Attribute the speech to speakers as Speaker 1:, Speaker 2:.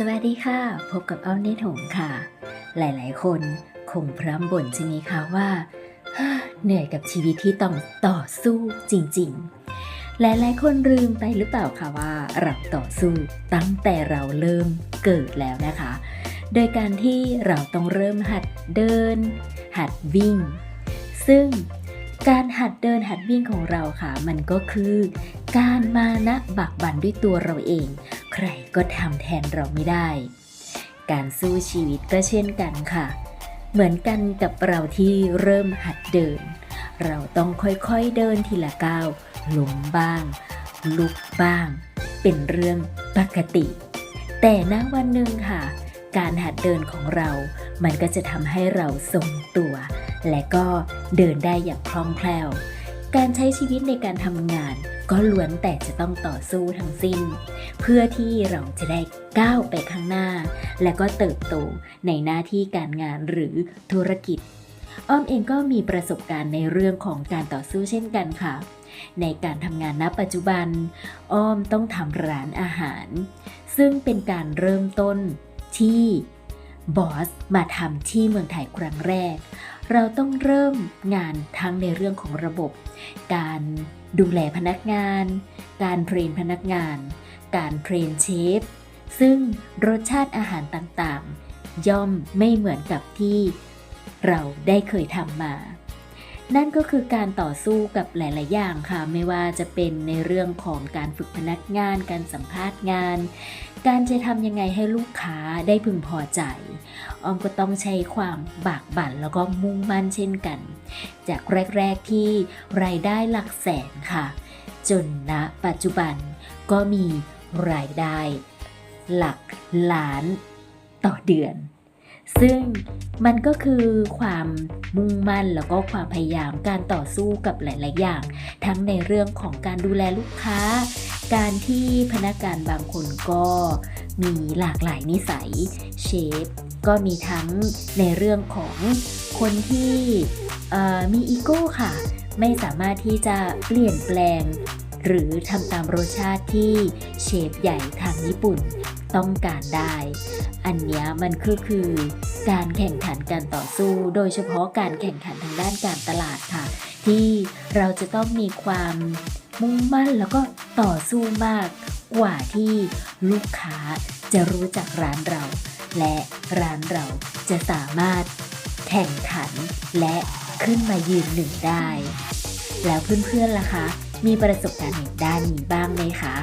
Speaker 1: สวัสดีค่ะ พบกับอ้อมเนถงค่ะ หลายๆ คนคงพร่ำบ่นใช่ไหมคะว่าเหนื่อยกับชีวิตที่ต้องต่อสู้จริง ๆ หลายๆ คนลืมไปหรือเปล่าคะว่าเราต่อสู้ตั้งแต่เราเริ่มเกิดแล้วนะคะ โดยการที่เราต้องเริ่มหัดเดิน หัดวิ่ง ซึ่งการหัดเดินหัดวิ่งของเราค่ะ มันก็คือ การมานะบักบันด้วยตัวเราเอง รก็ทำแทนเราไม่ได้ การสู้ชีวิตก็เช่นกันค่ะ เหมือนกันกับเราที่เริ่มหัดเดิน เราต้องค่อยๆเดินทีละก้าวล้มบ้าง ลุกบ้าง เป็นเรื่องปกติ แต่ณวันหนึ่งค่ะ การหัดเดินของเรา มันก็จะทำให้เราทรงตัว และก็เดินได้อย่างคล่องแคล่ว การใช้ชีวิตในการทำงาน ก็ล้วนแต่จะต้องต่อสู้ทั้งสิ้น เพื่อที่เราจะได้ก้าวไปข้างหน้า และก็เติบโตในหน้าที่การงานหรือธุรกิจ อ้อมเองก็มีประสบการณ์ในเรื่องของการต่อสู้เช่นกันค่ะ ในการทำงานณปัจจุบัน อ้อมต้องทำร้านอาหาร ซึ่งเป็นการเริ่มต้นที่บอสมาทำที่เมืองไทยครั้งแรก เราต้องเริ่มงานทั้งในเรื่องของระบบ การดูแลพนักงาน การเทรนพนักงาน การเทรนเชฟ ซึ่งรสชาติอาหารต่างๆ ย่อมไม่เหมือนกับที่เราได้เคยทำมา นั่นก็คือการต่อสู้กับหลาย ๆ อย่างค่ะ ไม่ว่าจะเป็นในเรื่องของการฝึกพนักงาน การสัมภาษณ์งาน การจะทำยังไงให้ลูกค้าได้พึงพอใจ ออมก็ต้องใช้ความบากบั่นแล้วก็มุ่งมั่นเช่นกัน จากแรก ๆที่รายได้หลักแสนค่ะ จนณปัจจุบันก็มีรายได้ หลักล้านต่อเดือน ซึ่งมันก็คือความมุ่งมั่นแล้วก็ความพยายามการต่อสู้กับหลาย ๆ อย่าง ทั้งในเรื่องของการดูแลลูกค้า การที่พนักงานบางคนก็มีหลากหลายนิสัย เชฟ ก็มีทั้งในเรื่องของคนที่มีอีโก้ค่ะ ไม่สามารถที่จะเปลี่ยนแปลง หรือทำตามรสชาติที่เชฟใหญ่ทางญี่ปุ่นต้องการได้ อันนี้มันก็คือการแข่งขันการต่อสู้ โดยเฉพาะการแข่งขันทางด้านการตลาดค่ะ ที่เราจะต้องมีความมุ่งมั่นแล้วก็ต่อสู้มากกว่าที่ลูกค้าจะรู้จักร้านเรา และร้านเราจะสามารถแข่งขันและขึ้นมายืนหนึ่งได้ แล้วเพื่อนๆล่ะคะ มีประสบการณ์ด้านนี้บ้างไหมคะ